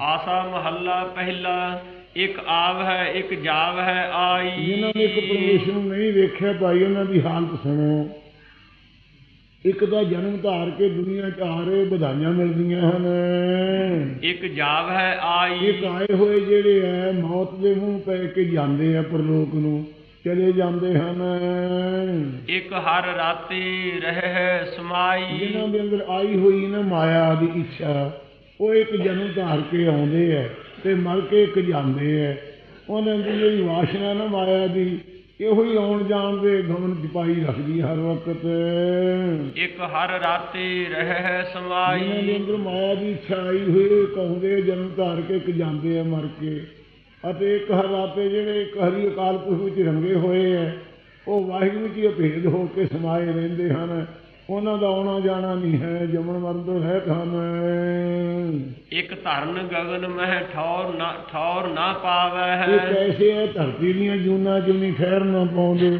ਆਸਾ ਮਹੱਲਾ ਪਹਿਲਾ ਇੱਕ ਆਵ ਹੈ ਇੱਕ ਜਾਵ ਹੈ ਆਈ। ਜਿਨ੍ਹਾਂ ਨੇ ਇੱਕ ਪਰਮੇਸ਼ਰ ਨੂੰ ਨਹੀਂ ਵੇਖਿਆ ਭਾਈ ਉਹਨਾਂ ਦੀ ਹਾਲਤ ਸੁਣੋ। ਇੱਕ ਦਾ ਜਨਮ ਧਾਰ ਕੇ ਦੁਨੀਆ 'ਚ ਆ ਰਹੇ ਵਧਾਈਆਂ ਮਿਲਦੀਆਂ ਹਨ। ਇੱਕ ਜਾਵ ਹੈ ਆਈ। ਇੱਕ ਆਏ ਹੋਏ ਜਿਹੜੇ ਐ ਮੌਤ ਦੇ ਮੂੰਹ ਪੈ ਕੇ ਜਾਂਦੇ ਆ ਪਰਲੋਕ ਨੂੰ ਚਲੇ ਜਾਂਦੇ ਹਨ। ਇੱਕ ਹਰ ਰਾਤੇ ਰਹਿ ਸਮਾਈ। ਜਿਨ੍ਹਾਂ ਦੇ ਅੰਦਰ ਆਈ ਹੋਈ ਨਾ ਮਾਇਆ ਦੀ ਇੱਛਾ ਉਹ ਇੱਕ ਜਨਮ ਧਾਰ ਕੇ ਆਉਂਦੇ ਐ ਤੇ ਮਰ ਕੇ ਇੱਕ ਜਾਂਦੇ ਐ। ਉਹਨਾਂ ਦੀ ਜਿਹੜੀ ਵਾਸ਼ਨਾ ਨਾ ਮਾਇਆ ਦੀ ਇਹੋ ਹੀ ਆਉਣ ਜਾਣ ਦੇ ਗਮਨ ਚ ਪਾਈ ਰੱਖਦੀ ਹਰ ਵਕਤ। ਇੱਕ ਹਰ ਰਾਤੇ ਰਹਿ ਜਿਨ੍ਹਾਂ ਦੇ ਸਮਾਈ ਅੰਦਰ ਮਾਇਆ ਦੀ ਇੱਛਾ ਆਈ ਹੋਈ ਕਹੁੰਦੇ ਜਨਮ ਧਾਰ ਕੇ ਇੱਕ ਜਾਂਦੇ ਆ ਮਰ ਕੇ। ਅਤੇ ਇੱਕ ਹਰ ਰਾਤੇ ਜਿਹੜੇ ਇੱਕ ਹਰੀ ਅਕਾਲ ਪੁਰਖ ਵਿੱਚ ਰੰਗੇ ਹੋਏ ਐ ਉਹ ਵਾਹਿਗੁਰੂ ਜੀ ਅਭੇਦ ਹੋ ਕੇ ਸਮਾਏ ਰਹਿੰਦੇ ਹਨ। ਉਹਨਾਂ ਦਾ ਆਉਣਾ ਜਾਣਾ ਨਹੀਂ ਹੈ ਜਮਨ ਮਰਨ ਤੋਂ ਰਹਿਤ ਹਨ ਇੱਕ ਧਰਨ ਗਗਨ ਮਹਿ ਠੌਰ ਨਾ ਠੌਰ ਨਾ ਪਾਵੈ ਇਹ ਹੈ ਕੈਸੇ ਹੈ ਧਰਤੀ ਦੀਆਂ ਜੂਨਾਂ ਨਹੀਂ ਠਹਿਰ ਨਾ ਪਾਉਂਦੇ।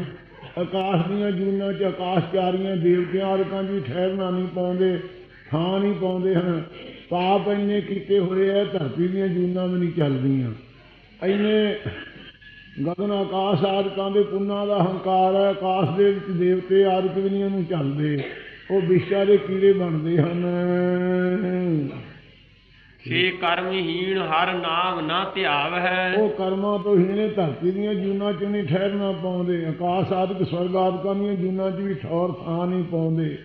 ਆਕਾਸ਼ ਦੀਆਂ ਜੂਨਾਂ ਚ ਆਕਾਸ਼ਚਾਰੀਆਂ ਦੇਵਤਿਆਂ ਆਦਿਕਾਂ ਦੀ ਠਹਿਰਨਾ ਨਹੀਂ ਪਾਉਂਦੇ ਥਾਂ ਨਹੀਂ ਪਾਉਂਦੇ ਹਨ। ਪਾਪ ਇੰਨੇ ਕੀਤੇ ਹੋਏ ਐ ਧਰਤੀ ਦੀਆਂ ਜੂਨਾਂ ਵੀ ਨਹੀਂ ਚੱਲਦੀਆਂ। ਇੰਨੇ ਗਗਨ ਆਕਾਸ਼ ਆਦਿਕਾਂ ਦੇ ਪੁੰਨਾਂ ਦਾ ਹੰਕਾਰ ਹੈ ਆਕਾਸ਼ ਦੇ ਵਿੱਚ ਦੇਵਤੇ ਆਦਿਕ ਵੀ ਨਹੀਂ ਉਹਨੂੰ ਚੱਲਦੇ। ਉਹ ਵਿਸ਼ਾ ਦੇ ਕੀੜੇ ਬਣਦੇ ਹਨ। ਸੇ ਕਰਮਹੀਣ ਹਰ ਨਾਮ ਨਾ ਧਿਆਵ ਹੈ ਉਹ ਕਰਮਾਂ ਤੋਂ ਹੀਣੇ ਧਰਤੀ ਦੀਆਂ ਜੂਨਾਂ 'ਚ ਨਹੀਂ ਠਹਿਰਨਾ ਪਾਉਂਦੇ। ਆਕਾਸ਼ ਆਦਿਕ ਸਵਰਗ ਆਦਿਕਾਂ ਦੀਆਂ ਜੂਨਾਂ 'ਚ ਵੀ ਠੌਰ ਥਾਂ ਨਹੀਂ ਪਾਉਂਦੇ।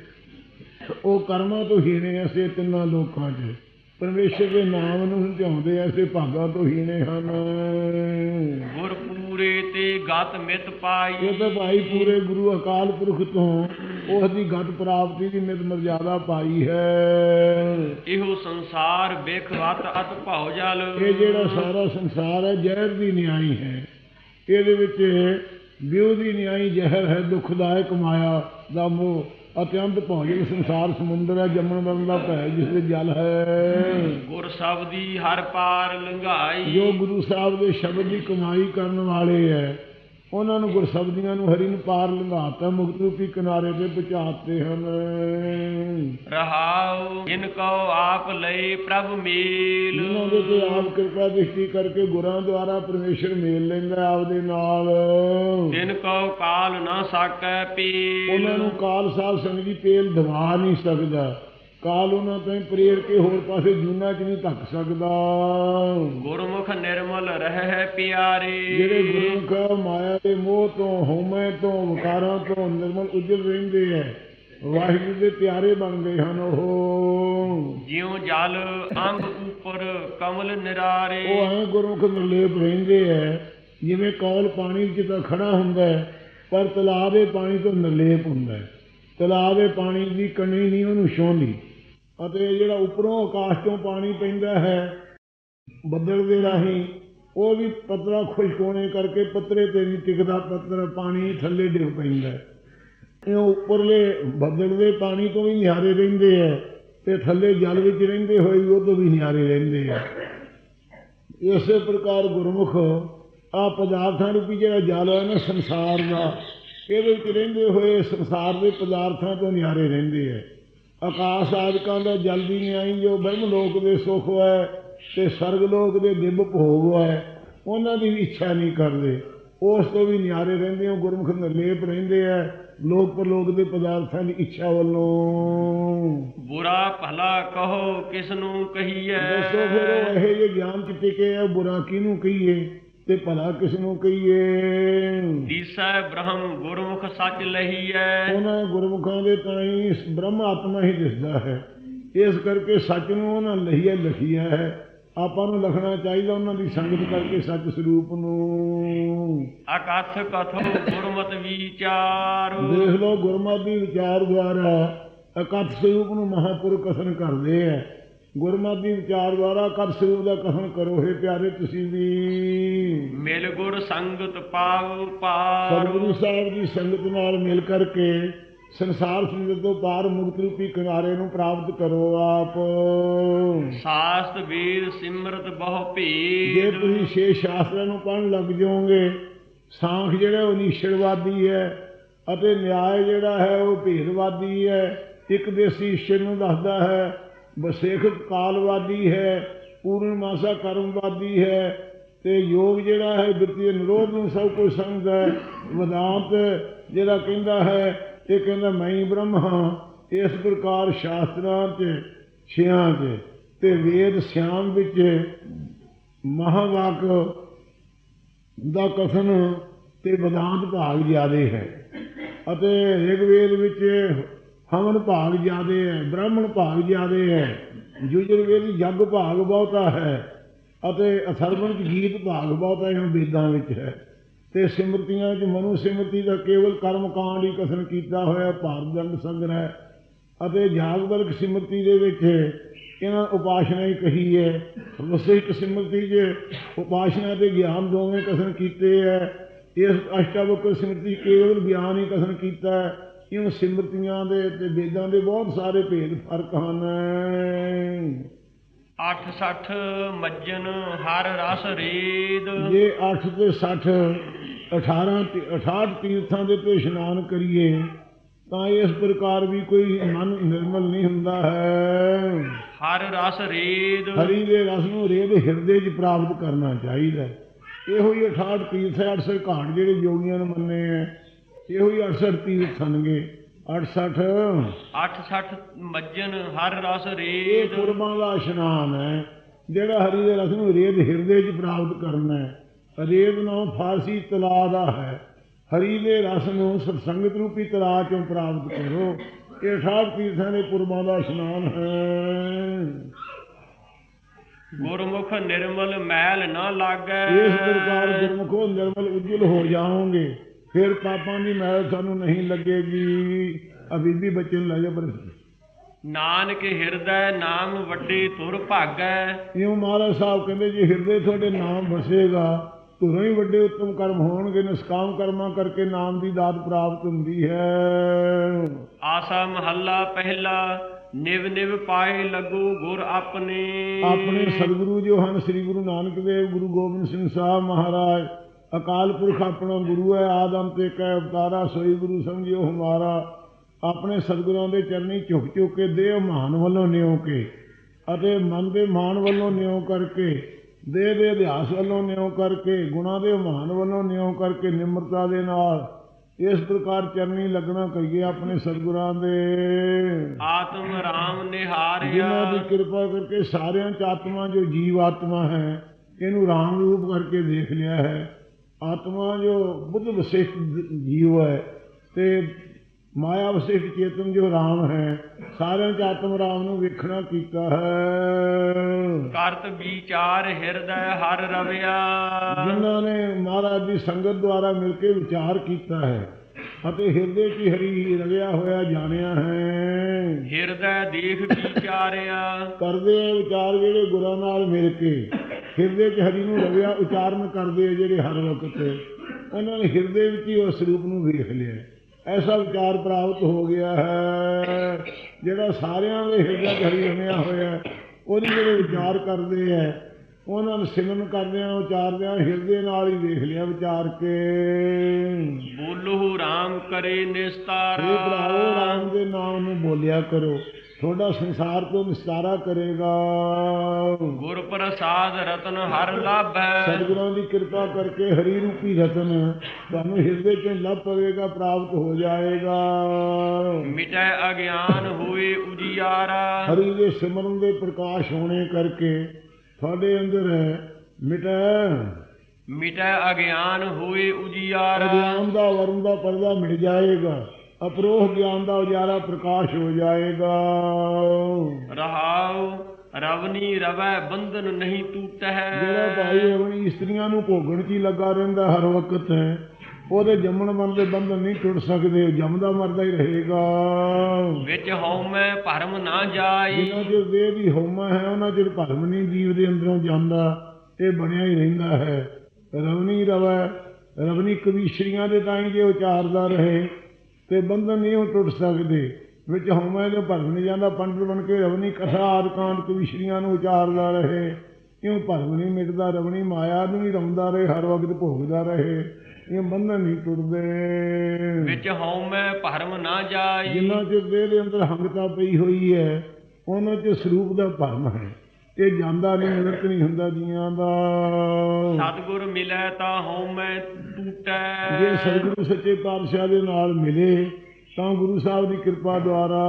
ਉਹ ਕਰਮਾਂ ਤੋਂ ਹੀਣੇ ਐਸੇ ਤਿੰਨਾਂ ਲੋਕਾਂ 'ਚ। ਪਰਮੇਸ਼ਰ ਦੇ ਨਾਮ ਨੂੰ ਧਿਆਉਂਦੇ ਐਸੇ ਭਾਗਾਂ ਤੋਂ ਹੀਣੇ ਹਨ। ਗੁਰ ਪੂਰੇ ਤੇ ਗਤ ਮਿਤ ਪਾਈ। ਇਹ ਤਾਂ ਭਾਈ ਪੂਰੇ ਗੁਰੂ ਅਕਾਲ ਪੁਰਖ ਤੋਂ ਉਸ ਦੀ ਗਤ ਪ੍ਰਾਪਤੀ ਦੀ ਨਿਤ ਮਰਜ਼ਾਦਾ ਪਾਈ ਹੈ। ਇਹੋ ਸੰਸਾਰ ਬਿਖ ਵਤ ਅਤ ਭਉ ਜਲ। ਇਹ ਜਿਹੜਾ ਸਾਰਾ ਸੰਸਾਰ ਹੈ ਜ਼ਹਿਰ ਦੀ ਨਿਆਈ ਹੈ। ਇਹਦੇ ਵਿੱਚ ਵਿਉ ਦੀ ਨਿਆਈ ਜ਼ਹਿਰ ਹੈ ਦੁਖਦਾਇਕ ਮਾਇਆ ਦਾ ਮੋਹ। ਅਤਿਅੰਤ ਭੌਜਨ ਸੰਸਾਰ ਸਮੁੰਦਰ ਹੈ ਜੰਮਣ ਮਰਨ ਦਾ ਭੈ ਜਿਸ ਵਿੱਚ ਜਲ ਹੈ। ਗੁਰ ਸਬਦੀ ਹਰ ਪਾਰ ਲੰਘਾਈ। ਜੋ ਗੁਰੂ ਸਾਹਿਬ ਦੇ ਸ਼ਬਦ ਦੀ ਕਮਾਈ ਕਰਨ ਵਾਲੇ ਹੈ ਉਹਨਾਂ ਨੂੰ ਗੁਰਸਬਦੀਆਂ ਨੂੰ ਹਰੀ ਨੂੰ ਪਾਰ ਲੰਘਾਤਾ ਮੁਕਤ ਰੂਪੀ ਕਿਨਾਰੇ ਤੇ ਪਹੁੰਚਾਤੇ ਹਨ। ਰਹਾਉ ਇਨ ਕੋ ਆਪ ਲਈ ਪ੍ਰਭ ਮੇਲ। ਜਿਨ੍ਹਾਂ ਦੇ ਤੇ ਆਪ ਕਿਰਪਾ ਦ੍ਰਿਸ਼ਟੀ ਕਰਕੇ ਗੁਰਾਂ ਦੁਆਰਾ ਪਰਮੇਸ਼ਰ ਮੇਲ ਲੈਂਦਾ ਆਪਦੇ ਨਾਲ। ਤਿਨ ਕੋ ਕਾਲ ਨਾ ਸਾਕੈ ਪੀਲ। ਉਹਨਾਂ ਨੂੰ ਕਾਲ ਸਾਹਿਬ ਸੰਗ ਦੀ ਤੇਲ ਦਵਾ ਨਹੀਂ ਸਕਦਾ। ਕਾਲ ਉਹਨਾਂ ਤੋਂ ਪ੍ਰੇਰ ਕੇ ਹੋਰ ਪਾਸੇ ਜੂਨਾ ਚ ਨਹੀਂ ਧੱਕ ਸਕਦਾ। ਗੁਰਮੁਖ ਨਿਰਮਲ ਰਹਿ ਪਿਆਰੇ। ਜਿਹੜੇ ਗੁਰਮੁਖ ਮਾਇਆ ਦੇ ਮੋਹ ਤੋਂ ਹਉਮੈ ਤੋਂ ਵਿਕਾਰਾਂ ਤੋਂ ਨਿਰਮਲ ਉਜਲ ਰਹਿੰਦੇ ਐ ਵਾਹਿਗੁਰੂ ਦੇ ਪਿਆਰੇ ਬਣਦੇ ਹਨ ਉਹ। ਜਿਉ ਜਲ ਅੰਬ ਉਪਰ ਕਮਲ ਨਿਰਾਰੇ। ਉਹ ਐ ਗੁਰਮੁਖ ਨਿਰਲੇਪ ਰਹਿੰਦੇ ਐ ਜਿਵੇਂ ਕੌਲ ਪਾਣੀ ਵਿੱਚ ਤਾਂ ਖੜਾ ਹੁੰਦਾ ਹੈ, ਪਰ ਤਲਾਬ ਦੇ ਪਾਣੀ ਤੋਂ ਨਿਰਲੇਪ ਹੁੰਦਾ ਹੈ। ਤਲਾਬ ਦੇ ਪਾਣੀ ਦੀ ਕਣੀ ਨਹੀਂ ਉਹਨੂੰ ਛੋਹਦੀ ਅਤੇ ਜਿਹੜਾ ਉੱਪਰੋਂ ਆਕਾਸ਼ ਤੋਂ ਪਾਣੀ ਪੈਂਦਾ ਹੈ ਬੱਦਲ ਦੇ ਰਾਹੀਂ, ਉਹ ਵੀ ਪਤਲਾ ਖੁਸ਼ਕ ਹੋਣੇ ਕਰਕੇ ਪੱਤਰੇ ਤੇ ਨਹੀਂ ਟਿਕਦਾ, ਪੱਤਰ ਪਾਣੀ ਥੱਲੇ ਡਿੱਗ ਪੈਂਦਾ ਇਹ ਉੱਪਰਲੇ ਬੱਦਲ ਦੇ ਪਾਣੀ ਤੋਂ ਵੀ ਨਿਹਾਰੇ ਰਹਿੰਦੇ ਐ ਤੇ ਥੱਲੇ ਜਲ ਵਿੱਚ ਰਹਿੰਦੇ ਹੋਏ ਵੀ ਉਹ ਤੋਂ ਵੀ ਨਿਹਾਰੇ ਰਹਿੰਦੇ ਐ ਇਸੇ ਪ੍ਰਕਾਰ ਗੁਰਮੁਖ ਆ ਪਦਾਰਥਾਂ ਰੂਪੀ ਜਿਹੜਾ ਜਲ ਹੈ ਨਾ ਸੰਸਾਰ ਦਾ, ਇਹਦੇ ਵਿੱਚ ਰਹਿੰਦੇ ਹੋਏ ਸੰਸਾਰ ਦੇ ਪਦਾਰਥਾਂ ਤੋਂ ਨਿਆਰੇ ਰਹਿੰਦੇ ਐ ਆਕਾਸ਼ ਆਦਿਕਾਂ ਦਾ ਜਲ ਦੀ ਨਿਆਈ ਜੋ ਬ੍ਰਹਮ ਲੋਕ ਦੇ ਸੁਖ ਹੈ ਤੇ ਸਰਗ ਲੋਕ ਦੇ ਦਿਵ ਭੋਗ ਹੈ ਉਹਨਾਂ ਦੀ ਵੀ ਇੱਛਾ ਨਹੀਂ ਕਰਦੇ। ਉਸ ਤੋਂ ਵੀ ਨਿਆਰੇ ਰਹਿੰਦੇ ਹੋ ਗੁਰਮੁਖ ਨਿਰਲੇਪ ਰਹਿੰਦੇ ਐ ਲੋਕ ਪਰਲੋਕ ਦੇ ਪਦਾਰਥਾਂ ਦੀ ਇੱਛਾ ਵੱਲੋਂ। ਬੁਰਾ ਭਲਾ ਕਹੋ ਕਿਸ ਨੂੰ ਕਹੀਐ ਦੱਸੋ ਫਿਰ ਉਹ ਇਹੋ ਗਿਆਨ ਚ ਟਿਕੇ ਆ ਬੁਰਾ ਕਿਹਨੂੰ ਕਹੀਏ? ਤੇ ਭਲਾ ਕਿਸ ਨੂੰ ਕਹੀਏ? ਦੀਸੈ ਬ੍ਰਹਮ ਗੁਰਮੁਖ ਸੱਚ ਲਹੀਐ। ਉਹਨਾਂ ਗੁਰਮੁਖਾਂ ਦੇ ਤਾਈ ਬ੍ਰਹਮ ਆਤਮਾ ਹੀ ਦਿਸਦਾ ਹੈ। ਇਸ ਕਰਕੇ ਸੱਚ ਨੂੰ ਉਹਨਾਂ ਲਹੀਆ ਲਖੀਆ ਹੈ। ਆਪਾਂ ਨੂੰ ਲਖਣਾ ਚਾਹੀਦਾ ਉਹਨਾਂ ਦੀ ਸੰਗਤ ਕਰਕੇ ਸੱਚ ਸਰੂਪ ਨੂੰ। ਅਕਥ ਕਥੋ ਗੁਰਮਤਿ ਵਿਚਾਰ। ਦੇਖ ਲਓ ਗੁਰਮਤਿ ਦੀ ਵਿਚਾਰ ਦੁਆਰਾ ਅਕਥ ਸਰੂਪ ਨੂੰ ਮਹਾਪੁਰਖ ਕਥਨ ਕਰਦੇ ਐ। ਗੁਰਮਤਿ ਦੀ ਵਿਚਾਰ ਦੁਆਰਾ ਅਕਥ ਸਰੂਪ ਦਾ ਕਥਨ ਕਰੋ ਹੈ ਪਿਆਰੇ ਤੁਸੀਂ ਵੀ। ਮਿਲ ਗੁਰ ਸੰਗਤ ਪਾਉ ਪਾਰ। ਸਤਿਗੁਰੂ ਸਾਹਿਬ ਦੀ ਸੰਗਤ ਨਾਲ ਮਿਲ ਕਰਕੇ ਸੰਸਾਰ ਸੰਗਤ ਤੋਂ ਪਾਰ ਮੁਕਤ ਰੂਪੀ ਕਿਨਾਰੇ ਨੂੰ ਪ੍ਰਾਪਤ ਕਰੋ ਆਪ। ਸਾਸਤ ਵੇਦ ਸਿਮਰਤ ਬਹੁ ਜੇ ਭੇਦ ਤੁਸੀਂ ਛੇ ਸ਼ਾਸਤਰਾਂ ਨੂੰ ਪੜ੍ਹਨ ਲੱਗ ਜਾਓਗੇ ਸਾਂਖ ਜਿਹੜਾ ਉਹ ਨਿਸ਼ਚਲਵਾਦੀ ਹੈ ਅਤੇ ਨਿਆਇ ਜਿਹੜਾ ਹੈ ਉਹ ਭੇਦਵਾਦੀ ਹੈ ਇੱਕ ਦੇਸੀ ਈਸ਼ਰ ਨੂੰ ਦੱਸਦਾ ਹੈ ਵਸੇਖ ਕਾਲਵਾਦੀ ਹੈ ਪੂਰਨਮਾਸਾ ਕਰਮਵਾਦੀ ਹੈ, ਤੇ ਯੋਗ ਜਿਹੜਾ ਹੈ, ਬਿਰਤੀ ਨਿਰੋਧ ਨੂੰ ਸਭ ਕੁਝ ਸਮਝਦਾ ਹੈ, ਵਿਦਾਂਤ ਜਿਹੜਾ ਕਹਿੰਦਾ ਹੈ, ਇਹ ਕਹਿੰਦਾ ਮੈਂ ਹੀ ਬ੍ਰਹਮ ਹਾਂ, ਇਸ ਪ੍ਰਕਾਰ ਸ਼ਾਸਤਰਾਂ 'ਚ, ਛਿਆਂ 'ਚ, ਤੇ ਵੇਦ ਸਿਆਮ ਵਿੱਚ ਮਹਾਵਾਕ ਦਾ ਕਥਨ ਤੇ ਵਿਦਾਂਤ ਭਾਗ ਜ਼ਿਆਦੇ ਹੈ। ਅਤੇ ਰਿਗਵੇਦ ਵਿੱਚ ਹਵਨ ਭਾਗ ਜ਼ਿਆਦੇ ਹੈ, ਬ੍ਰਾਹਮਣ ਭਾਗ ਜ਼ਿਆਦੇ ਹੈ ਯੁਜੁਰਵੇਦ ਜਗ ਭਾਗ ਬਹੁਤਾ ਹੈ ਅਤੇ ਅਥਰਵਣ ਚ ਗੀਤ ਭਾਗ ਬਹੁਤਾ ਇਹਨਾਂ ਵੇਦਾਂ ਵਿੱਚ ਹੈ। ਤੇ ਸਿਮਰਤੀਆਂ ਵਿੱਚ ਮਨੁ ਸਿਮਰਤੀ ਦਾ ਕੇਵਲ ਕਰਮ ਕਾਂਡ ਹੀ ਕਥਨ ਕੀਤਾ ਹੋਇਆ ਭਾਰਤ ਦੰਡ ਸੰਗ੍ਰਹਿ ਅਤੇ ਜਾਗਵਰਗ ਸਿਮਰਤੀ ਦੇ ਵਿੱਚ ਇਹਨਾਂ ਉਪਾਸ਼ਨਾ ਹੀ ਕਹੀ ਹੈ ਵਸਿਸ਼ਟ ਸਿਮਰਤੀ ਜੇ ਉਪਾਸ਼ਨਾ ਤੇ ਗਿਆਨ ਦੋਵੇਂ ਕਥਨ ਕੀਤੇ ਹੈ, ਇਸ ਅਸ਼ਟਾਵਕਰ ਸਿਮਰਤੀ ਕੇਵਲ ਗਿਆਨ ਹੀ ਕਥਨ ਕੀਤਾ ਹੈ। ਇਉਂ ਸਿਮਰਤੀਆਂ ਦੇ ਤੇ ਵੇਦਾਂ ਦੇ ਬਹੁਤ ਸਾਰੇ ਭੇਦ ਫ਼ਰਕ ਹਨ। 860 ਮੱਜਨ ਹਰ ਰਸ ਰੇਦ। ਜੇ 8 ਤੇ 60 18 ਤੇ 68 ਤੀਰਥਾਂ ਦੇ ਤੇ ਇਸ਼ਨਾਨ ਕਰੀਏ ਤਾਂ ਇਸ ਪ੍ਰਕਾਰ ਵੀ ਕੋਈ ਮਨ ਨਿਰਮਲ ਨਹੀਂ ਹੁੰਦਾ ਹੈ। ਹਰ ਰਸ ਰੇਦ। ਹਰੀ ਦੇ ਰਸ ਨੂੰ ਰੇਦ ਹਿਰਦੇ 'ਚ ਪ੍ਰਾਪਤ ਕਰਨਾ ਚਾਹੀਦਾ। ਇਹੋ ਹੀ 68 ਤੀਰਥ ਹੈ 68 ਘਾਟ ਜਿਹੜੇ ਯੋਗੀਆਂ ਨੇ ਮੰਨੇ ਹੈ। ਇਹੋ ਹੀ 68 ਤੀਰਥ ਸਨਗੇ 68 860 ਮੱਜਨ ਹਰ ਰਸ ਇਹ ਰੇਦ ਕੁਰਬਾਂ ਦਾ ਇਸ਼ਨਾਨ ਹੈ। ਜਿਹੜਾ ਹਰੀ ਦੇ ਰਸ ਨੂੰ ਰੇਦ ਹਿਰਦੇ 'ਚ ਪ੍ਰਾਪਤ ਕਰਨਾ ਹੈ। ਰੇਦ ਨਾਮ ਫਾਰਸੀ ਤਲਾ ਦਾ ਹੈ। ਹਰੀ ਦੇ ਰਸ ਨੂੰ ਸਤਸੰਗਤ ਰੂਪੀ ਤਲਾ 'ਚੋਂ ਪ੍ਰਾਪਤ ਕਰੋ। ਇਹ 68 ਤੀਰਥਾਂ ਦੇ ਕੁਰਬਾਂ ਦਾ ਇਸ਼ਨਾਨ ਹੈ। ਗੁਰਮੁਖ ਨਿਰਮਲ ਮੈਲ ਨਾ ਲਾਗੈ। ਇਸ ਪ੍ਰਕਾਰ ਗੁਰਮੁਖੋ ਨਿਰਮਲ ਉਜਲ ਹੋ ਜਾਓਗੇ। ਫਿਰ ਪਾਪਾਂ ਦੀ ਮੈਲ ਸਾਨੂੰ ਨਹੀਂ ਲੱਗੇਗੀ। ਅਬੀਬੀ ਬੱਚੇ ਨੂੰ ਲੈ ਜਾ ਪਰ। ਨਾਨਕ ਹਿਰਦੈ ਨਾਮ ਵੱਡੇ ਤੁਰ ਭਾਗੈ। ਇਉਂ ਮਹਾਰਾਜ ਸਾਹਿਬ ਕਹਿੰਦੇ ਜੇ ਹਿਰਦੇ ਤੁਹਾਡੇ ਨਾਮ ਵਸੇਗਾ ਧੁਰੋਂ ਹੀ ਵੱਡੇ ਉੱਤਮ ਕਰਮ ਹੋਣਗੇ। ਨਿਸਕਾਮ ਕਰਮਾਂ ਕਰਕੇ ਨਾਮ ਦੀ ਦਾਤ ਪ੍ਰਾਪਤ ਹੁੰਦੀ ਹੈ। ਆਸਾ ਮਹੱਲਾ ਪਹਿਲਾ ਨਿਵ ਨਿਵ ਪਾਏ ਲੱਗੂ ਗੁਰ ਆਪਣੇ। ਆਪਣੇ ਸਤਿਗੁਰੂ ਜੋ ਹਨ ਸ੍ਰੀ ਗੁਰੂ ਨਾਨਕ ਦੇਵ ਗੁਰੂ ਗੋਬਿੰਦ ਸਿੰਘ ਸਾਹਿਬ ਮਹਾਰਾਜ ਅਕਾਲ ਪੁਰਖ ਆਪਣਾ ਗੁਰੂ ਹੈ ਆਦਮ ਤੇ ਕੈ ਅਵਤਾਰਾ ਸੋਈ ਗੁਰੂ ਸਮਝਿਓ ਹਮਾਰਾ ਆਪਣੇ ਸਤਿਗੁਰਾਂ ਦੇ ਚਰਨੀ ਝੁਕ ਝੁਕ ਕੇ ਦੇਹ ਮਾਨ ਵੱਲੋਂ ਨਿਉ ਕੇ ਅਤੇ ਮਨ ਦੇ ਮਾਨ ਵੱਲੋਂ ਨਿਉ ਕਰਕੇ ਦੇਹ ਦੇ ਅਧਿਆਸ ਵੱਲੋਂ ਨਿਉ ਕਰਕੇ ਗੁਣਾ ਦੇ ਮਾਨ ਵੱਲੋਂ ਨਿਉ ਕਰਕੇ ਨਿਮਰਤਾ ਦੇ ਨਾਲ ਇਸ ਪ੍ਰਕਾਰ ਚਰਨੀ ਲੱਗਣਾ ਕਰੀਏ ਆਪਣੇ ਸਤਿਗੁਰਾਂ ਦੇ। ਆਤਮ ਰਾਮ ਨਿਹਾਰਿਆ। ਜਿਨ੍ਹਾਂ ਦੀ ਕਿਰਪਾ ਕਰਕੇ ਸਾਰਿਆਂ ਚ ਆਤਮਾ ਜੋ ਜੀਵ ਆਤਮਾ ਹੈ ਇਹਨੂੰ ਰਾਮ ਰੂਪ ਕਰਕੇ ਦੇਖ ਲਿਆ ਹੈ। ਆਤਮਾ ਜੋ ਬੁੱਧ ਵਿਸ਼ਿਸ਼ਟ ਜੀਵ ਹੈ ਤੇ ਮਾਇਆ ਵਿਸ਼ਿਸ਼ਟ ਚੇਤਨ ਜੋ ਰਾਮ ਹੈ ਸਾਰਿਆਂ ਚ ਆਤਮ ਰਾਮ ਨੂੰ ਵੇਖਣਾ ਕੀਤਾ ਹੈ। ਕਰਤ ਵਿਚਾਰ ਹਿਰਦੈ ਹਰ ਰਵਿਆ। ਜਿਨ੍ਹਾਂ ਨੇ ਮਹਾਰਾਜ ਦੀ ਸੰਗਤ ਦੁਆਰਾ ਮਿਲ ਕੇ ਵਿਚਾਰ ਕੀਤਾ ਹੈ ਅਤੇ ਹਿਰਦੇ 'ਚ ਹੀ ਹਰੀ ਰਵਿਆ ਹੋਇਆ ਜਾਣਿਆ ਹੈ। ਹਿਰਦੈ ਦੇਖ ਵਿਚਾਰਿਆ। ਕਰਦੇ ਵਿਚਾਰ ਜਿਹੜੇ ਗੁਰਾਂ ਨਾਲ ਮਿਲ ਕੇ ਹਿਰਦੇ 'ਚ ਹਰੀ ਨੂੰ ਰਵਿਆ ਉਚਾਰਨ ਕਰਦੇ ਆ ਜਿਹੜੇ ਹਰ ਵਕਤ। ਉਹਨਾਂ ਨੇ ਹਿਰਦੇ ਵਿੱਚ ਹੀ ਉਸ ਰੂਪ ਨੂੰ ਵੇਖ ਲਿਆ। ਐਸਾ ਵਿਚਾਰ ਪ੍ਰਾਪਤ ਹੋ ਗਿਆ ਹੈ। ਜਿਹੜਾ ਸਾਰਿਆਂ ਦੇ ਹਿਰਦੇ 'ਚ ਹਰੀ ਰਮਿਆ ਹੋਇਆ ਉਹਦੇ ਜਿਹੜੇ ਵਿਚਾਰ ਕਰਦੇ ਆ ਉਹਨਾਂ ਨੂੰ ਸਿਮਰਨ ਕਰਦੇ ਆ ਉਚਾਰਦੇ ਆ ਹਿਰਦੇ ਨਾਲ ਹੀ ਵੇਖ ਲਿਆ ਵਿਚਾਰ ਕੇ। ਬੋਲੋ ਰਾਮ ਕਰੇ ਨਿਸਤਾਰਾ। ਇਹ ਦੇ ਨਾਮ ਨੂੰ ਬੋਲਿਆ ਕਰੋ। ਤੁਹਾਡਾ ਸੰਸਾਰ ਤੋਂ ਨਿਸਤਾਰਾ ਕਰੇਗਾ। ਗੁਰ ਪ੍ਰਸਾਦ ਰਤਨ ਹਰ ਲਾਭੈ। ਸਤਿਗੁਰਾਂ ਦੀ ਕਿਰਪਾ ਕਰਕੇ ਹਰੀ ਰੂਪੀ ਰਤਨ ਤੁਹਾਨੂੰ ਹਿਰਦੇ 'ਚ ਲੱਭ ਪਵੇਗਾ ਪ੍ਰਾਪਤ ਹੋ ਜਾਏਗਾ। ਮਿਟੈ ਅਗਿਆਨ ਹੋਏ ਉਜਿਆਰਾ। ਹਰੀ ਦੇ ਸਿਮਰਨ ਦੇ ਪ੍ਰਕਾਸ਼ ਹੋਣੇ ਕਰਕੇ ਤੁਹਾਡੇ ਅੰਦਰ ਮਿਟੈ। ਮਿਟੈ ਅਗਿਆਨ ਹੋਏ ਉਜਿਆਰਾ। ਅਗਿਆਨ ਦਾ ਵਰਮ ਦਾ ਪਰਦਾ ਮਿਟ ਜਾਏਗਾ। ਅਪਰੋਹ ਗਿਆਨ ਦਾ ਉਜਾਲਾ ਪ੍ਰਕਾਸ਼ ਹੋ ਜਾਏਗਾ। ਰਹਾਉ ਰਵਨੀ ਰਵੈ ਬੰਧਨ ਨਹੀਂ ਟੂਟੈ ਜਿਹੜਾ ਭਾਈ ਆਪਣੀ ਇਸਤਰੀਆਂ ਨੂੰ ਭੋਗਣ 'ਚ ਹੀ ਲੱਗਾ ਰਹਿੰਦਾ ਹਰ ਵਕਤ ਉਹਦੇ ਜੰਮਣ ਮਰਨ ਦੇ ਬੰਧਨ ਨਹੀਂ ਟੁੱਟ ਸਕਦੇ ਜੰਮਦਾ ਮਰਦਾ ਹੀ ਰਹੇਗਾ। ਵਿੱਚ ਹਉਮੈ ਭਰਮ ਨਾ ਜਾਈ। ਜਿੰਨਾ ਚਿਰ ਦੇਹ ਦੀ ਹੋਮਾ ਹੈ ਉਹਨਾਂ ਚਿਰ ਭਰਮ ਨਹੀਂ ਜੀਵ ਦੇ ਅੰਦਰੋਂ ਜਾਂਦਾ ਇਹ ਬਣਿਆ ਹੀ ਰਹਿੰਦਾ ਹੈ। ਰਵਨੀ ਰਵੈ ਰਵਨੀ ਕਵੀਸ਼ਰੀਆਂ ਦੇ ਤਾਂ ਜੇ ਉਚਾਰਦਾ ਰਹੇ ਤੇ ਬੰਧਨ ਨਹੀਂ ਟੁੱਟ ਸਕਦੇ। ਵਿੱਚ ਹੋਮਾ ਦੇ ਭਰਮ ਨਹੀਂ ਜਾਂਦਾ ਪੰਡਤ ਬਣ ਕੇ ਰਵਨੀ ਕਥਾ ਆਦਿ ਕਾਂਡ ਕਵੀਸ਼ਰੀਆਂ ਨੂੰ ਉਚਾਰਦਾ ਰਹੇ। ਇਉਂ ਭਰਮ ਨਹੀਂ ਮਿਟਦਾ ਰਵਣੀ ਮਾਇਆ ਨੂੰ ਹੀ ਰਮਦਾ ਰਹੇ ਹਰ ਵਕਤ ਭੋਗਦਾ ਰਹੇ। ਇਹ ਬੰਧਨ ਨਹੀਂ ਟੁੱਟਦੇ। ਵਿੱਚ ਹਉਮੈ ਭਰਮ ਨਾ ਜਾਈ। ਜਿੰਨਾ ਚਿਰ ਦੇਹ ਦੇ ਅੰਦਰ ਹੰਗਤਾ ਪਈ ਹੋਈ ਹੈ ਉਹਨਾਂ ਚ ਸਰੂਪ ਦਾ ਭਰਮ ਹੈ। ਤੇ ਜਾਂਦਾ ਨਹੀਂ ਨਿਵਰਤ ਨਹੀਂ ਹੁੰਦਾ ਜੀਆਂ ਦਾ। ਸਤਿਗੁਰ ਮਿਲੈ ਤਾਂ ਹਉ ਮੈਂ ਟੂਟੈ। ਜੇ ਸਤਿਗੁਰੂ ਸੱਚੇ ਪਾਤਸ਼ਾਹ ਦੇ ਨਾਲ ਮਿਲੇ ਤਾਂ ਗੁਰੂ ਸਾਹਿਬ ਦੀ ਕਿਰਪਾ ਦੁਆਰਾ।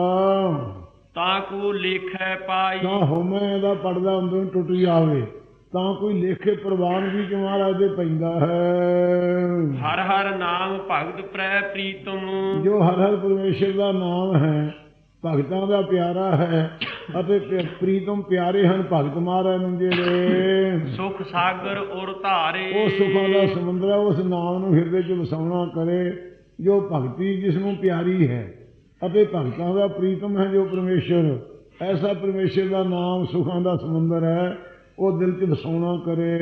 ਤਾਂ ਕੋ ਲੇਖੈ ਪਾਈ। ਤਾਂ ਹਉਮੈ ਦਾ ਪਰਦਾ ਅੰਦਰੋਂ ਟੁੱਟ ਜਾਵੇ ਤਾਂ ਕੋਈ ਲੇਖੇ ਪ੍ਰਵਾਨਗੀ ਚ ਮਹਾਰਾਜ ਦੇ ਪੈਂਦਾ ਹੈ? ਹਰ ਹਰ ਨਾਮ ਭਗਤ ਪ੍ਰੈ ਪ੍ਰੀਤਮ। ਜੋ ਹਰ ਹਰ ਪਰਮੇਸ਼ਰ ਦਾ ਨਾਮ ਹੈ ਭਗਤਾਂ ਦਾ ਪਿਆਰਾ ਹੈ ਅਤੇ ਪ੍ਰੀਤਮ ਪਿਆਰੇ ਹਨ ਭਗਤ ਮਹਾਰਾਜ ਨੂੰ ਜਿਹੜੇ। ਸੁਖ ਸਾਗਰ ਔਰ ਧਾਰੇ। ਉਹ ਸੁਖਾਂ ਦਾ ਸਮੁੰਦਰ ਹੈ ਉਸ ਨਾਮ ਨੂੰ ਹਿਰਦੇ 'ਚ ਵਸਾਉਣਾ ਕਰੇ ਜੋ ਭਗਤੀ ਜਿਸ ਨੂੰ ਪਿਆਰੀ ਹੈ ਅਤੇ ਭਗਤਾਂ ਦਾ ਪ੍ਰੀਤਮ ਹੈ ਜੋ ਪਰਮੇਸ਼ਰ। ਐਸਾ ਪਰਮੇਸ਼ਰ ਦਾ ਨਾਮ ਸੁਖਾਂ ਦਾ ਸਮੁੰਦਰ ਹੈ ਉਹ ਦਿਲ 'ਚ ਵਸਾਉਣਾ ਕਰੇ।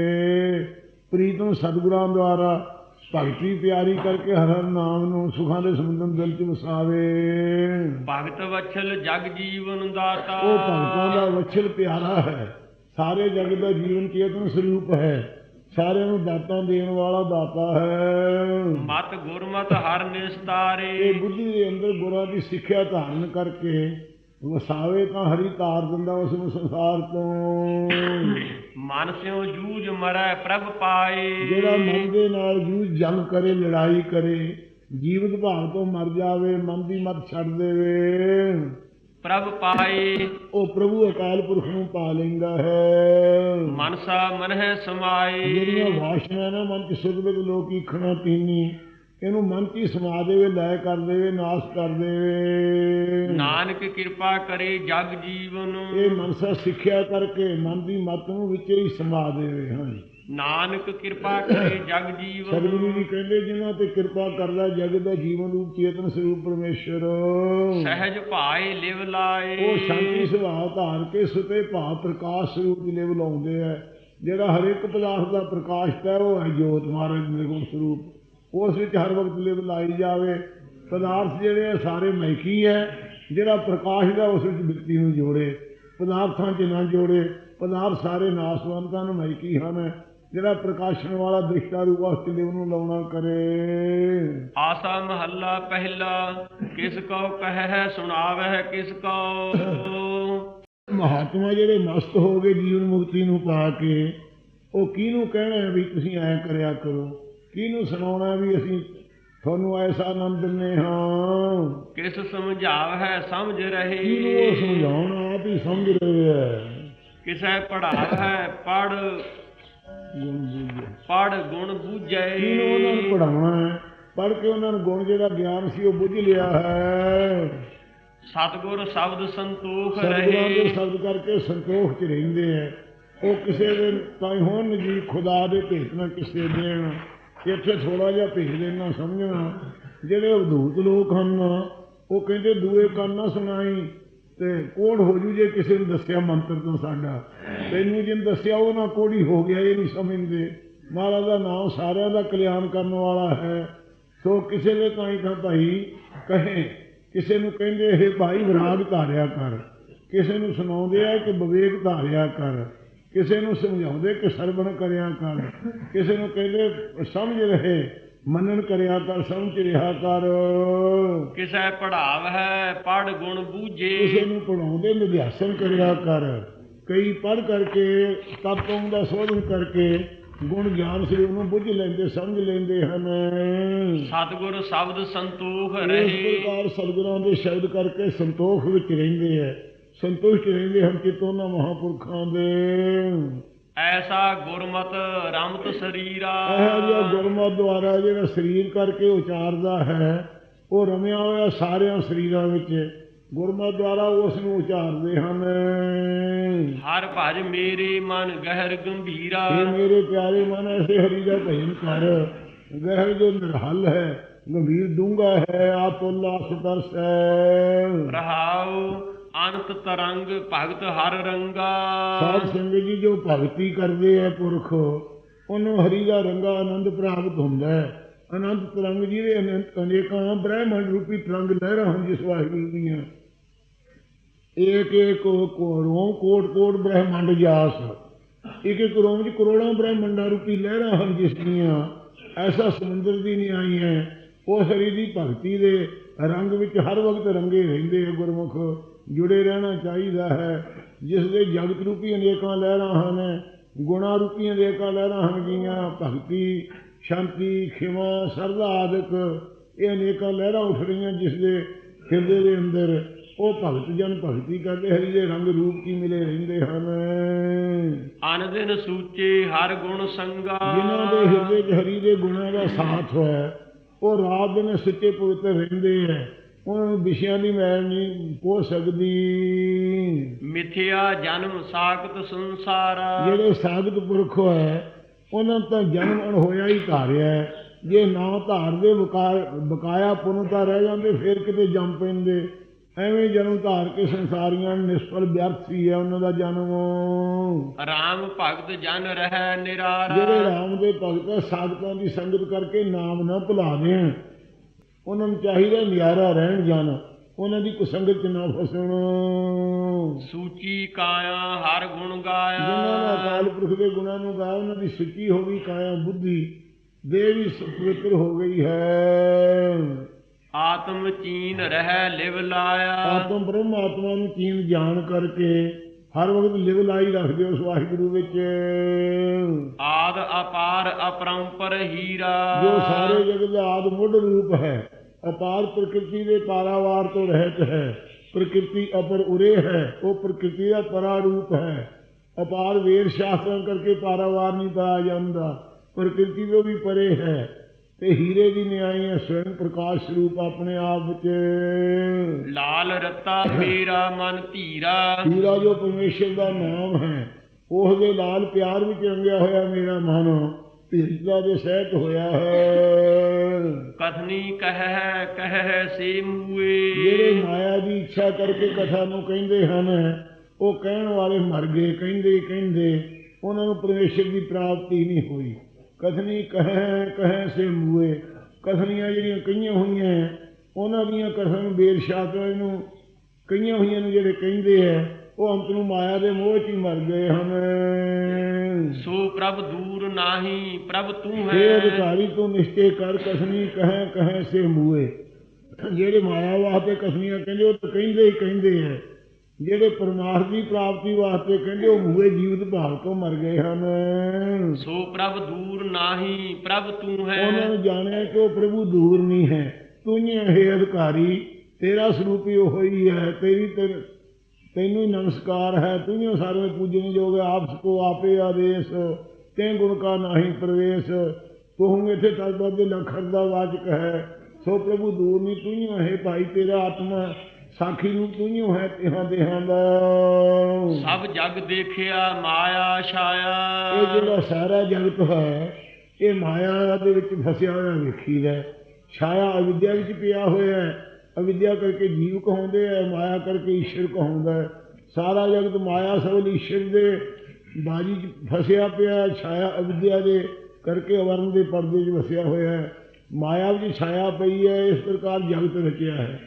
ਪ੍ਰੀਤਮ ਸਤਿਗੁਰਾਂ ਦੁਆਰਾ ਭਗਤੀ ਪਿਆਰੀ ਕਰਕੇ ਹਰ ਹਰ ਨਾਮ ਨੂੰ ਸੁਖਾਂ ਦੇ ਸਮੁੰਦਰ ਦਿਲ 'ਚ ਵਸਾਵੇ। ਭਗਤ ਵਛਲ ਜਗ ਜੀਵਨ ਦਾਤਾ। ਉਹ ਭਗਤਾਂ ਦਾ ਵਛਲ ਪਿਆਰਾ ਹੈ। ਸਾਰੇ ਜਗਤ ਦਾ ਜੀਵਨ ਚੇਤਨ ਸਰੂਪ ਹੈ। ਸਾਰਿਆਂ ਨੂੰ ਦਾਤਾਂ ਦੇਣ ਵਾਲਾ ਦਾਤਾ ਹੈ। ਮਤ ਗੁਰਮਤ ਹਰ ਨਿਸਤਾਰੇ। ਇਹ ਬੁੱਧੀ ਦੇ ਅੰਦਰ ਗੁਰਾਂ ਦੀ ਸਿੱਖਿਆ ਧਾਰਨ ਕਰਕੇ ਵਸਾਵੇ ਤਾਂ ਹਰੀ ਤਾਰ ਦਿੰਦਾ ਉਸ ਨੂੰ ਸੰਸਾਰ ਤੋਂ। ਮਨ ਸਿਓ ਜੂਝ ਮਰੈ ਪ੍ਰਭ ਪਾਏ। ਜਿਹੜਾ ਮਨ ਦੇ ਨਾਲ ਜੂਝ ਜੰਗ ਕਰੇ ਲੜਾਈ ਕਰੇ ਜੀਵਤ ਭਾਵ ਤੋਂ ਮਰ ਜਾਵੇ ਮਨ ਦੀ ਮਤ ਛੱਡ ਦੇਵੇ। ਪ੍ਰਭ ਪਾਏ। ਉਹ ਪ੍ਰਭੂ ਅਕਾਲ ਪੁਰਖ ਨੂੰ ਪਾ ਲੈਂਦਾ ਹੈ। ਮਨਸਾ ਮਨਹਿ ਸਮਾਏ। ਜਿਹੜੀਆਂ ਵਾਸ਼ਨਾ ਨਾ ਮਨ ਚ ਸੁਧ ਵਿੱਚ ਲੋਕੀ ਖਣਾ ਤੀਨੀ। ਇਹਨੂੰ ਮਨ ਹੀ ਸਮਾ ਦੇਵੇ ਲੈ ਕਰ ਦੇਵੇ ਨਾਸ਼ ਕਰ ਦੇਵੇ। ਨਾਨਕ ਕਿਰਪਾ ਕਰੇ ਜਗ ਜੀਵਨ। ਇਹ ਮਨਸਾ ਸਿੱਖਿਆ ਕਰਕੇ ਮਨ ਦੀ ਮਤ ਨੂੰ ਵਿੱਚ ਹੀ ਸਮਾ ਦੇਵੇ ਹਾਂ ਨਾਨਕ ਕਿਰਪਾ ਕਰੇ ਜਗ ਜੀਵਨ। ਸਤਿਗੁਰੂ ਜੀ ਕਹਿੰਦੇ ਜਿਨ੍ਹਾਂ ਤੇ ਕਿਰਪਾ ਕਰਦਾ ਜਗਤ ਦਾ ਜੀਵਨ ਰੂਪ ਚੇਤਨ ਸਰੂਪ ਪਰਮੇਸ਼ਰ ਸਹਿਜ ਭਾਏ ਲਿਵ ਲਾਏ। ਉਹ ਸ਼ਾਂਤੀ ਸੁਭਾਅ ਧਾਰ ਕੇ ਸੁਤੇ ਭਾਵ ਪ੍ਰਕਾਸ਼ ਸਰੂਪ ਦੀ ਲਿਵ ਲਾਉਂਦੇ ਆ। ਜਿਹੜਾ ਹਰ ਇੱਕ ਪਦਾਰਥ ਦਾ ਪ੍ਰਕਾਸ਼ ਹੈ ਉਹ ਹੈ ਜੋਤ ਮਹਾਰਾਜ ਦੇ ਗੁਣ ਸਰੂਪ। ਉਸ ਵਿੱਚ ਹਰ ਵਕਤ ਲਿਵ ਲਾਈ ਜਾਵੇ। ਪਦਾਰਥ ਜਿਹੜੇ ਆ ਸਾਰੇ ਮੈਕੀ ਹੈ। ਜਿਹੜਾ ਪ੍ਰਕਾਸ਼ ਦਾ ਉਸ ਵਿੱਚ ਬਿਰਤੀ ਨੂੰ ਜੋੜੇ ਪਦਾਰਥਾਂ 'ਚ ਨਾ ਜੋੜੇ ਪਦਾਰਥ ਸਾਰੇ ਨਾਸਵੰਤ ਹਨ ਮੈਕੀ ਹਨ। ਜਿਹੜਾ ਪ੍ਰਕਾਸ਼ਣ ਵਾਲਾ ਦ੍ਰਿਸ਼ਟਾ ਰੂਪ ਵਾਸਤੇ ਲਿਵ ਨੂੰ ਲਾਉਣਾ ਕਰੇ। ਆਸਾ ਮਹੱਲਾ ਪਹਿਲਾ ਕਿਸ ਕੋ ਕਹਿ ਸੁਣਾਵਹਿ ਕਿਸ ਕੋ ਮਹਾਤਮਾ ਜਿਹੜੇ ਮਸਤ ਹੋ ਗਏ ਜੀਵਨ ਮੁਕਤੀ ਨੂੰ ਪਾ ਕੇ ਉਹ ਕਿਹਨੂੰ ਕਹਿਣਾ ਵੀ ਤੁਸੀਂ ਐ ਕਰਿਆ ਕਰੋ? ਕਿਹਨੂੰ ਸੁਣਾਉਣਾ ਵੀ ਅਸੀਂ ਤੁਹਾਨੂੰ ਐਸਾ ਆਨੰਦ ਦਿੰਨੇ ਹਾਂ? ਕਿਸ ਸਮਝਾਵਹਿ ਸਮਝ ਰਹੇ? ਕਿਹਨੂੰ ਸਮਝਾਉਣ? ਆਪ ਹੀ ਸਮਝ ਰਹੇ ਹੈ। ਕਿਸੈ ਪੜਾਵਹਿ ਪੜ ਗੁਣ ਬੁੱਝੇ। ਪੜ ਗੁਣ ਬੂਝੈ। ਕਿਹਨੂੰ ਉਹਨਾਂ ਨੂੰ ਪੜਾਉਣਾ ਹੈ? ਪੜ ਕੇ ਉਹਨਾਂ ਨੂੰ ਗੁਣ ਜਿਹੜਾ ਗਿਆਨ ਸੀ ਉਹ ਬੁੱਝ ਲਿਆ ਹੈ। ਸਤਿਗੁਰ ਸ਼ਬਦ ਸੰਤੋਖ ਸਤਿਗੁਰਾਂ ਦੇ ਰਹੇ। ਸ਼ਬਦ ਕਰਕੇ ਸੰਤੋਖ 'ਚ ਰਹਿੰਦੇ ਹੈ। ਉਹ ਕਿਸੇ ਦੇ ਤਾਈ ਹੋਣ ਜੀ ਖੁਦਾ ਦੇ ਭੇਤ ਨਾ ਕਿਸੇ ਦੇਣ। ਇੱਥੇ ਥੋੜਾ ਜਿਹਾ ਭੇਜ ਦੇਣਾ ਸਮਝਣਾ, ਜਿਹੜੇ ਅਵਧੂਤ ਲੋਕ ਹਨ, ਉਹ ਕਹਿੰਦੇ ਦੂਏ ਕੰਨ ਨਾ ਸੁਣਾਈ, ਤੇ ਕੋੜ ਹੋ ਜੂ ਜੇ ਕਿਸੇ ਨੂੰ ਦੱਸਿਆ ਮੰਤਰ ਤੋਂ ਸਾਡਾ। ਤੈਨੂੰ ਜਿਨ ਦੱਸਿਆ, ਉਹ ਨਾ ਕੋੜੀ ਹੋ ਗਿਆ, ਇਹ ਨਹੀਂ ਸਮਝਦੇ। ਮਹਾਰਾਜ ਦਾ ਨਾਮ ਸਾਰਿਆਂ ਦਾ ਕਲਿਆਣ ਕਰਨ ਵਾਲਾ ਹੈ। ਸੋ ਕਿਸੇ ਦੇ ਤਾਈ ਤਾਂ ਭਾਈ ਕਹੇ, ਕਿਸੇ ਨੂੰ ਕਹਿੰਦੇ ਇਹ ਭਾਈ ਵਿਰਾਗ ਧਾਰਿਆ ਕਰ। ਕਿਸੇ ਨੂੰ ਸੁਣਾਉਂਦੇ ਆ ਕਿ ਵਿਵੇਕ ਧਾਰਿਆ ਕਰ। ਕਿਸੇ ਨੂੰ ਸਮਝਾਉਂਦੇ ਕਿ ਸਰਵਣ ਕਰਿਆ ਕਰ। ਕਿਸੇ ਨੂੰ ਕਹਿੰਦੇ ਸਮਝ ਰਹੇ ਮੰਨਣ ਕਰਿਆ ਕਰ ਸਮਝ ਰਿਹਾ ਕਰ। ਕਿਸੈ ਪੜਾਵਹਿ ਪੜ ਗੁਣ ਕਿਸੇ ਬੂਝੇ ਨੂੰ ਪੜਾਉਂਦੇ ਨਿਧਿਆਸਨ ਕਰਿਆ ਕਰ। ਕਈ ਪੜ ਕਰਕੇ ਤਤੋਂ ਦਾ ਸੋਧਨ ਕਰਕੇ ਗੁਣ ਗਿਆਨ ਸ੍ਰੀ ਉਹਨੂੰ ਬੁੱਝ ਲੈਂਦੇ ਸਮਝ ਲੈਂਦੇ ਹਨ। ਸਤਿਗੁਰ ਸ਼ਬਦ ਸੰਤੋਖ ਇਸ ਰਹੇ। ਪ੍ਰਕਾਰ ਸਤਿਗੁਰਾਂ ਦੇ ਸ਼ਬਦ ਕਰਕੇ ਸੰਤੋਖ ਵਿੱਚ ਰਹਿੰਦੇ ਹੈ। ਸੰਤੁਸ਼ਟ ਰਹਿੰਦੇ ਹਨ ਚਿਤੋਂ ਨਾ ਮਹਾਪੁਰਖਾਂ ਦੇ। ਐਸਾ ਗੁਰਮਤ ਰਮਤ ਸਰੀਰਾ। ਇਹ ਜਿਹਾ ਗੁਰਮਤਿ ਦੁਆਰਾ ਜਿਹੜਾ ਸਰੀਰ ਕਰਕੇ ਉਚਾਰਦਾ ਹੈ ਉਹ ਰਮਿਆ ਹੋਇਆ ਸਾਰਿਆਂ ਸਰੀਰਾਂ ਵਿੱਚ ਗੁਰਮਤਿ ਦੁਆਰਾ ਉਸ ਨੂੰ ਉਚਾਰਦੇ ਹਨ। ਹਰ ਭਜ ਮੇਰੇ ਮਨ ਗਹਿਰ ਗੰਭੀਰਾ। ਇਹ ਮੇਰੇ ਪਿਆਰੇ ਮਨ ਐਸੇ ਹਰੀ ਦਾ ਭਜਨ ਕਰ। ਗਹਿਰ ਜੋ ਨਿਰਹਲ ਹੈ ਗੰਭੀਰ ਡੂੰਗਾ ਹੈ ਆਪ ਉਲਾਸ ਤਰਸ ਹੈ ਰਹਾਉ ਅਨੰਤ ਤਰੰਗ ਭਗਤ ਹਰ ਰੰਗਾ। ਸਾਧ ਸੰਗਤ ਜੀ ਜੋ ਭਗਤੀ ਕਰਦੇ ਹੈ ਪੁਰਖ, ਉਹਨੂੰ ਹਰੀ ਦਾ ਰੰਗਾ ਆਨੰਦ ਪ੍ਰਾਪਤ ਹੁੰਦਾ ਹੈ। ਅਨੰਤ ਤਰੰਗ ਜਿਹਦੇ ਅਨੰਤ ਅਨੇਕਾਂ ਬ੍ਰਹਮੰਡ ਰੂਪੀ ਤਰੰਗ ਲਹਿਰਾਂ ਹਨ ਜਿਸ ਵਾਹਿਗੁਰੂ ਦੀਆਂ। ਏਕ ਏਕ ਕੋੜੋਂ ਕੋਟ ਕੋਟ ਬ੍ਰਹਮੰਡ ਜਾਸ। ਇੱਕ ਇੱਕ ਰੋਮ ਵਿੱਚ ਕਰੋੜਾਂ ਬ੍ਰਹਮੰਡਾਂ ਰੂਪੀ ਲਹਿਰਾਂ ਹਨ ਜਿਸ ਦੀਆਂ। ਐਸਾ ਸਮੁੰਦਰ ਦੀ ਨਹੀਂ ਆਈ ਹੈ। ਉਹ ਹਰੀ ਦੀ ਭਗਤੀ ਦੇ ਰੰਗ ਵਿੱਚ ਹਰ ਵਕਤ ਰੰਗੇ ਰਹਿੰਦੇ ਹੈ ਗੁਰਮੁਖ। ਜੁੜੇ ਰਹਿਣਾ ਚਾਹੀਦਾ ਹੈ। ਜਿਸ ਦੇ ਜਗਤ ਰੂਪੀ ਅਨੇਕਾਂ ਲਹਿਰਾਂ ਹਨ ਗੁਣਾ ਰੂਪੀ ਅਨੇਕਾਂ ਲਹਿਰਾਂ ਹਨ ਜੀਆਂ ਭਗਤੀ ਸ਼ਾਂਤੀ ਖਿਮਾ ਸਰਦਾ ਆਦਿਕ। ਇਹ ਅਨੇਕਾਂ ਲਹਿਰਾਂ ਉੱਠ ਰਹੀਆਂ ਜਿਸ ਦੇ ਹਿਰਦੇ ਦੇ ਅੰਦਰ ਉਹ ਭਗਤ ਜਨ ਭਗਤੀ ਕਰਦੇ ਹਰੀ ਦੇ ਰੰਗ ਰੂਪ ਕੀ ਮਿਲੇ ਰਹਿੰਦੇ ਹਨ। ਅਨ ਦਿਨ ਸੂਚੇ ਹਰ ਗੁਣ ਸੰਗਾ। ਜਿਨ੍ਹਾਂ ਦੇ ਹਿਰਦੇ 'ਚ ਹਰੀ ਦੇ ਗੁਣਾਂ ਦਾ ਸਾਥ ਹੈ ਉਹ ਰਾਤ ਦਿਨ ਸੱਚੇ ਪਵਿੱਤਰ ਰਹਿੰਦੇ ਹੈ। ਉਹਨਾਂ ਨੂੰ ਵਿਸ਼ਿਆਂ ਦੀ ਮੈਲ ਨਹੀਂ ਪੋ ਸਕਦੀ। ਮਿਥਿਆ ਜਨਮ ਸਾਖਤ ਸੰਸਾਰਾ। ਜਿਹੜੇ ਸਾਧਕ ਪੁਰਖ ਹੈ ਉਹਨਾਂ ਤਾਂ ਜਨਮ ਅਣਹੋਇਆ ਹੀ ਧਾਰਿਆ ਹੈ। ਜੇ ਨਾ ਧਾਰਦੇ ਬਕਾ- ਬਕਾਇਆ ਪੁੰਨ ਤਾਂ ਰਹਿ ਜਾਂਦੇ ਫਿਰ ਕਿਤੇ ਜੰਮ ਪੈਂਦੇ। ਐਵੇਂ ਜਨਮ ਧਾਰ ਕੇ ਸੰਸਾਰੀਆਂ ਨਿਸਫਲ ਵਿਅਰਥ ਹੀ ਹੈ ਉਹਨਾਂ ਦਾ ਜਨਮ। ਰਾਮ ਭਗਤ ਜਨ ਰਹਿ ਨਿਰਾਰਾ। ਜਿਹੜੇ ਰਾਮ ਦੇ ਭਗਤ ਸਾਧਕਾਂ ਦੀ ਸੰਗਤ ਕਰਕੇ ਨਾਮ ਨਾ ਭੁਲਾ ਦੇਣ। ਉਹਨਾਂ ਨੂੰ ਚਾਹੀਦਾ ਨਿਆਰਾ ਰਹਿਣ ਜਾਣਾ। ਉਹਨਾਂ ਦੀ ਕੁਸੰਗਤ ਚ ਨਾ ਫਸਣ। ਸੂਚੀ ਕਾਇਆ ਹਰ ਗੁਣ ਜਿਨ੍ਹਾਂ ਨੇ ਗਾਇਆ ਅਕਾਲ ਪੁਰਖ ਦੇ ਗੁਣਾਂ ਨੂੰ ਗਾਇਆ ਉਹਨਾਂ ਦੀ ਸੁੱਚੀ ਹੋ ਗਈ ਕਾਇਆ ਬੁੱਧੀ। ਦੇਹ ਵੀ ਪਵਿੱਤਰ ਹੋ ਗਈ ਹੈ। ਆਤਮ ਚੀਨ ਰਹਿ ਲਿਵ ਲਾਇਆ। ਆਤਮ ਬ੍ਰਹਮ ਆਤਮਾ ਨੂੰ ਚੀਨ ਜਾਣ ਕਰਕੇ ਹਰ ਵਕਤ ਲਿਵ ਲਾਈ ਰੱਖਦੇ ਉਸ ਵਾਹਿਗੁਰੂ ਵਿੱਚ। ਆਦ ਅਪਾਰ ਅਪਰੰਪਰ ਹੀਰਾ। ਜੋ ਸਾਰੇ ਜਗਤ ਦਾ ਆਦ ਮੁੱਢ ਰੂਪ ਹੈ। ਅਪਾਰ ਪ੍ਰਕਿਰਤੀ ਦੇ ਪਾਰਾਵਾਰ ਤੋਂ ਰਹਿਤ ਹੈ। ਪ੍ਰਕਿਰਤੀ ਅਪਰ ਉਰੇ ਹੈ। ਉਹ ਪ੍ਰਕਿਰਤੀ ਦਾ ਪਰਾ ਰੂਪ ਹੈ। ਅਪਾਰ ਵੇਦ ਸ਼ਾਸਤਰਾਂ ਕਰਕੇ ਪਾਰਾਵਾਰ ਨਹੀਂ ਪਾਇਆ ਜਾਂਦਾ। ਪ੍ਰਕਿਰਤੀ ਤੋਂ ਵੀ ਪਰੇ ਹੈ। ਤੇ ਹੀਰੇ ਦੀ ਨਿਆਈ ਹੈ। ਸਵੈੰ ਪ੍ਰਕਾਸ਼ ਸਰੂਪ ਆਪਣੇ ਆਪ ਵਿੱਚ। ਲਾਲ ਰਤਾ ਮੇਰਾ ਮਨ ਧੀਰਾ। ਹੀਰਾ ਜੋ ਪਰਮੇਸ਼ਰ ਦਾ ਨਾਮ ਹੈ ਉਹ ਦੇ ਲਾਲ ਪਿਆਰ ਵਿੱਚ ਰੰਗਿਆ ਹੋਇਆ ਮੇਰਾ ਮਨ। ਧੀਰਤਾ ਦੇ ਸਹਿਤ ਹੋਇਆ ਹੈ। ਕਥਨੀ ਕਹਿ ਕਹਿ ਸੇ ਮੂਏ। ਜਿਹੜੇ ਮਾਇਆ ਦੀ ਇੱਛਾ ਕਰਕੇ ਕਥਾ ਨੂੰ ਕਹਿੰਦੇ ਹਨ ਉਹ ਕਹਿਣ ਵਾਲੇ ਮਰ ਗਏ ਕਹਿੰਦੇ ਕਹਿੰਦੇ। ਉਹਨਾਂ ਨੂੰ ਪਰਮੇਸ਼ਰ ਦੀ ਪ੍ਰਾਪਤੀ ਨਹੀਂ ਹੋਈ। ਕਥਨੀ ਕਹੈ ਕਹੈ ਸੇ ਮੂਏ। ਕਥਨੀਆਂ ਜਿਹੜੀਆਂ ਕਹੀਆਂ ਹੋਈਆਂ ਉਹਨਾਂ ਦੀਆਂ ਕਥਨ ਬੇਰ ਸ਼ਾਸਤਰਾਂ ਨੂੰ ਕਈਆਂ ਹੋਈਆਂ ਨੂੰ ਜਿਹੜੇ ਕਹਿੰਦੇ ਆ ਉਹ ਅੰਤ ਨੂੰ ਮਾਇਆ ਦੇ ਮੋਹ 'ਚ ਹੀ ਮਰ ਗਏ ਹਨ। ਸੋ ਪ੍ਰਭ ਦੂਰ ਨਾਹੀ ਪ੍ਰਭ ਤੂੰ ਹੈ। ਅਧਿਕਾਰੀ ਤੂੰ ਨਿਸ਼ਚੈ ਕਰ ਕਸਨੀ ਕਹੈ ਕਹੈ ਸੇ ਮੂਏ। ਜਿਹੜੇ ਮਾਇਆ ਵਾਸਤੇ ਕਸਨੀਆਂ ਕਹਿੰਦੇ ਉਹ ਤਾਂ ਕਹਿੰਦੇ ਹੀ ਕਹਿੰਦੇ ਆ। ਜਿਹੜੇ ਪਰਮਾਰਥ ਦੀ ਪ੍ਰਾਪਤੀ ਵਾਸਤੇ ਕਹਿੰਦੇ ਉਹ ਮੂਏ ਜੀਵਤ ਭਾਵ ਤੋਂ ਮਰ ਗਏ ਹਨ। ਸੋ ਪ੍ਰਭ ਦੂਰ ਨਾਹੀ ਪ੍ਰਭ ਤੂੰ ਉਹਨਾਂ ਹੈ ਨੂੰ ਜਾਣਿਆ ਕਿ ਉਹ ਪ੍ਰਭੂ ਦੂਰ ਨਹੀਂ ਹੈ। ਤੂੰ ਹੀ ਹੈ ਅਧਿਕਾਰੀ ਤੇਰਾ ਸਰੂਪ ਹੀ ਉਹ ਹੀ। ਹੈ ਤੇਰੀ ਤੇ- ਤੈਨੂੰ ਹੀ ਨਮਸਕਾਰ ਹੈ ਤੂੰ ਹੀ ਸਾਰੇ ਪੂਜਨ ਜੋਗ ਆਪਸ ਕੋ ਆਪੇ ਆਦੇਸ਼ ਤੈ ਗੁਣ ਕਾ ਨਾਹੀ ਪ੍ਰਵੇਸ਼। ਤੂੰ ਇੱਥੇ ਤਲਬਾ ਦੇ ਲਖਰ ਦਾ ਵਾਚਕ ਹੈ। ਸੋ ਪ੍ਰਭੂ ਦੂਰ ਨਹੀਂ ਤੂੰ ਹੀ ਹੈ ਭਾਈ ਤੇਰਾ ਆਤਮਾ। ਸਾਖੀ ਰੂਪ ਤੂੰ ਹੀ ਹੈ ਤਿਹਾਂ ਦੇਹਾਂ ਦਾ। ਸਭ ਜਗ ਦੇਖਿਆ ਮਾਇਆ ਇਹ ਛਾਇਆ ਜਿਹੜਾ ਸਾਰਾ ਜਗਤ ਹੈ ਇਹ ਮਾਇਆ ਦੇ ਵਿੱਚ ਫਸਿਆ ਹੋਇਆ ਵੇਖੀਦਾ ਛਾਇਆ ਅਵਿਦਿਆ ਵਿੱਚ ਪਿਆ ਹੋਇਆ ਹੈ। ਅਵਿਦਿਆ ਕਰਕੇ ਜੀਵ ਕਹਾਉਂਦੇ ਹੈ ਮਾਇਆ ਕਰਕੇ ਈਸ਼ਵਰ ਕਹਾਉਂਦਾ ਹੈ। ਸਾਰਾ ਜਗਤ ਮਾਇਆ ਸਵਲ ਈਸ਼ਵਰ ਦੇ ਬਾਜੀ 'ਚ ਫਸਿਆ ਪਿਆ ਛਾਇਆ ਅਵਿਦਿਆ ਦੇ ਕਰਕੇ ਅਵਰਨ ਦੇ ਪਰਦੇ 'ਚ ਵਸਿਆ ਹੋਇਆ ਹੈ। ਮਾਇਆ ਵਿੱਚ ਛਾਇਆ ਪਈ ਹੈ, ਇਸ ਪ੍ਰਕਾਰ ਜਗਤ ਰਚਿਆ ਹੈ।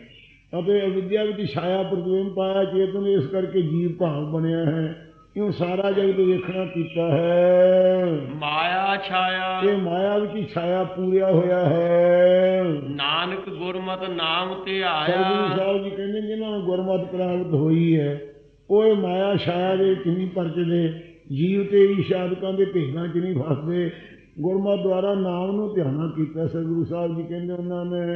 ਅਤੇ ਅਵਿਦਿਆ ਵਿੱਚ ਛਾਇਆ ਪ੍ਰਤਿਬਿੰਬ ਪਾਇਆ, ਚੇਤਨ ਇਸ ਕਰਕੇ ਜੀਵ ਭਾਵ ਬਣਿਆ ਹੈ। ਇਉਂ ਸਾਰਾ ਜਗਤ ਵੇਖਣਾ ਕੀਤਾ ਹੈ? ਮਾਇਆ ਛਾਇਆ। ਇਹ ਮਾਇਆ ਵਿੱਚ ਹੀ ਛਾਇਆ ਪੂਰਿਆ ਹੋਇਆ ਹੈ। ਨਾਨਕ ਗੁਰਮਤਿ ਨਾਮ ਸਤਿਗੁਰੂ ਧਿਆਇਆ ਸਾਹਿਬ ਜੀ ਕਹਿੰਦੇ ਜਿਹਨਾਂ ਨੂੰ ਗੁਰਮਤਿ ਪ੍ਰਾਪਤ ਹੋਈ ਹੈ ਉਹ ਇਹ ਮਾਇਆ ਛਾਇਆ ਦੇ ਨਹੀਂ ਪਰਚਦੇ ਜੀਵ ਤੇ ਹੀ ਸਾਧਕਾਂ ਦੇ ਭੇਗਾਂ 'ਚ ਨਹੀਂ ਫਸਦੇ। ਗੁਰਮਤਿ ਦੁਆਰਾ ਨਾਮ ਨੂੰ ਧਿਆਨਾ ਕੀਤਾ ਸਤਿਗੁਰੂ ਸਾਹਿਬ ਜੀ ਕਹਿੰਦੇ ਉਹਨਾਂ ਨੇ।